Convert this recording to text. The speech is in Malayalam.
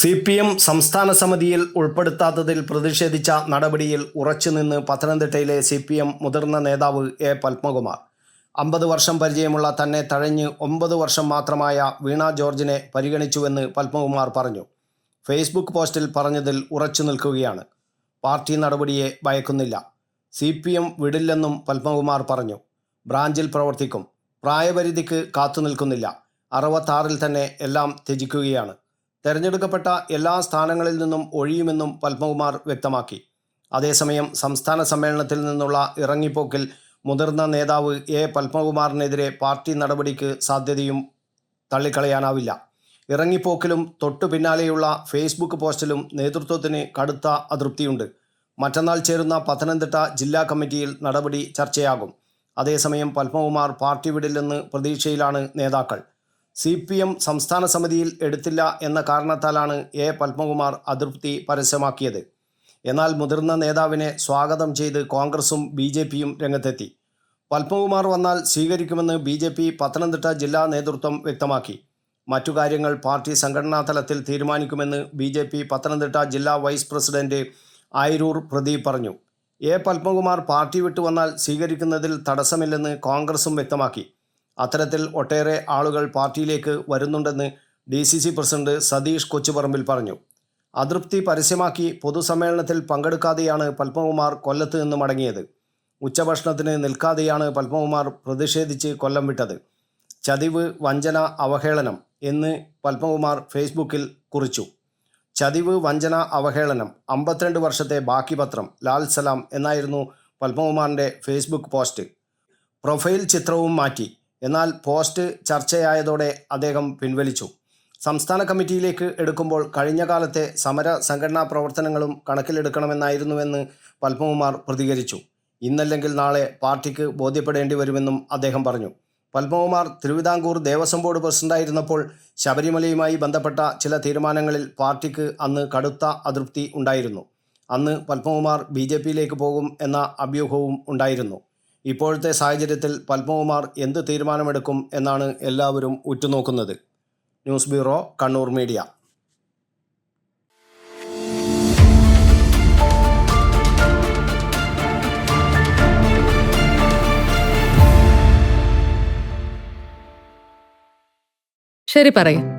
സി പി എം സംസ്ഥാന സമിതിയിൽ ഉൾപ്പെടുത്താത്തതിൽ പ്രതിഷേധിച്ച നടപടിയിൽ ഉറച്ചുനിന്ന് പത്തനംതിട്ടയിലെ സി പി എം മുതിർന്ന നേതാവ് എ പത്മകുമാർ. അമ്പത് വർഷം പരിചയമുള്ള തന്നെ തഴഞ്ഞ് ഒമ്പത് വർഷം മാത്രമായ വീണ ജോർജിനെ പരിഗണിച്ചുവെന്ന് പത്മകുമാർ പറഞ്ഞു. ഫേസ്ബുക്ക് പോസ്റ്റിൽ പറഞ്ഞതിൽ ഉറച്ചു നിൽക്കുകയാണ്. പാർട്ടി നടപടിയെ ഭയക്കുന്നില്ല. സി പി എം വിടില്ലെന്നും പത്മകുമാർ പറഞ്ഞു. ബ്രാഞ്ചിൽ പ്രവർത്തിക്കും. പ്രായപരിധിക്ക് കാത്തുനിൽക്കുന്നില്ല. അറുപത്താറിൽ തന്നെ എല്ലാം ത്യജിക്കുകയാണ്. തെരഞ്ഞെടുക്കപ്പെട്ട എല്ലാ സ്ഥാനങ്ങളിൽ നിന്നും ഒഴിയുമെന്നും പത്മകുമാർ വ്യക്തമാക്കി. അതേസമയം സംസ്ഥാന സമ്മേളനത്തിൽ നിന്നുള്ള ഇറങ്ങിപ്പോക്കിൽ മുതിർന്ന നേതാവ് എ. പത്മകുമാറിനെതിരെ പാർട്ടി നടപടിക്ക് സാധ്യതയും തള്ളിക്കളയാനാവില്ല. ഇറങ്ങിപ്പോക്കിലും തൊട്ടു പിന്നാലെയുള്ള ഫേസ്ബുക്ക് പോസ്റ്റിലും നേതൃത്വത്തിന് കടുത്ത അതൃപ്തിയുണ്ട്. മറ്റന്നാൾ ചേരുന്ന പത്തനംതിട്ട ജില്ലാ കമ്മിറ്റിയിൽ നടപടി ചർച്ചയാകും. അതേസമയം പത്മകുമാർ പാർട്ടി വിടില്ലെന്ന് പ്രതീക്ഷയിലാണ് നേതാക്കൾ. സി പി എം സംസ്ഥാന സമിതിയിൽ എടുത്തില്ല എന്ന കാരണത്താലാണ് എ പത്മകുമാർ അതൃപ്തി പരസ്യമാക്കിയത്. എന്നാൽ മുതിർന്ന നേതാവിനെ സ്വാഗതം ചെയ്ത് കോൺഗ്രസും ബി ജെ പിയും രംഗത്തെത്തി. പത്മകുമാർ വന്നാൽ സ്വീകരിക്കുമെന്ന് ബി ജെ പി പത്തനംതിട്ട ജില്ലാ നേതൃത്വം വ്യക്തമാക്കി. മറ്റു കാര്യങ്ങൾ പാർട്ടി സംഘടനാ തലത്തിൽ തീരുമാനിക്കുമെന്ന് ബി ജെ പി പത്തനംതിട്ട ജില്ലാ വൈസ് പ്രസിഡന്റ് ആയിരൂർ പ്രദീപ് പറഞ്ഞു. എ പത്മകുമാർ പാർട്ടി വിട്ടു വന്നാൽ സ്വീകരിക്കുന്നതിൽ തടസ്സമില്ലെന്ന് കോൺഗ്രസും വ്യക്തമാക്കി. അത്തരത്തിൽ ഒട്ടേറെ ആളുകൾ പാർട്ടിയിലേക്ക് വരുന്നുണ്ടെന്ന് D C C president Satheesh Kochuparambil പറഞ്ഞു. അതൃപ്തി പരസ്യമാക്കി പൊതുസമ്മേളനത്തിൽ പങ്കെടുക്കാതെയാണ് പത്മകുമാർ കൊല്ലത്ത് നിന്ന് മടങ്ങിയത്. ഉച്ചഭക്ഷണത്തിന് നിൽക്കാതെയാണ് പത്മകുമാർ പ്രതിഷേധിച്ച് കൊല്ലം വിട്ടത്. ചതിവ് വഞ്ചന അവഹേളനം എന്ന് പത്മകുമാർ ഫേസ്ബുക്കിൽ കുറിച്ചു. ചതിവ് വഞ്ചന അവഹേളനം അമ്പത്തിരണ്ട് വർഷത്തെ ബാക്കി പത്രം ലാൽ സലാം എന്നായിരുന്നു പത്മകുമാറിന്റെ ഫേസ്ബുക്ക് പോസ്റ്റ്. പ്രൊഫൈൽ ചിത്രവും മാറ്റി. എന്നാൽ പോസ്റ്റ് ചർച്ചയായതോടെ അദ്ദേഹം പിൻവലിച്ചു. സംസ്ഥാന കമ്മിറ്റിയിലേക്ക് എടുക്കുമ്പോൾ കഴിഞ്ഞ കാലത്തെ സമര സംഘടനാ പ്രവർത്തനങ്ങളും കണക്കിലെടുക്കണമെന്നായിരുന്നുവെന്ന് പത്മകുമാർ പ്രതികരിച്ചു. ഇന്നല്ലെങ്കിൽ നാളെ പാർട്ടിക്ക് ബോധ്യപ്പെടേണ്ടി വരുമെന്നും അദ്ദേഹം പറഞ്ഞു. പത്മകുമാർ തിരുവിതാംകൂർ ദേവസ്വം ബോർഡ് പ്രസിഡന്റായിരുന്നപ്പോൾ ശബരിമലയുമായി ബന്ധപ്പെട്ട ചില തീരുമാനങ്ങളിൽ പാർട്ടിക്ക് അന്ന് കടുത്ത അതൃപ്തി ഉണ്ടായിരുന്നു. അന്ന് പത്മകുമാർ ബി ജെ പിയിലേക്ക് പോകും എന്ന അഭ്യൂഹവും ഉണ്ടായിരുന്നു. ഇപ്പോഴത്തെ സാഹചര്യത്തിൽ പത്മകുമാർ എന്ത് തീരുമാനമെടുക്കും എന്നാണ് എല്ലാവരും ഉറ്റുനോക്കുന്നത്. News bureau Kannur media. ശരി പറയും.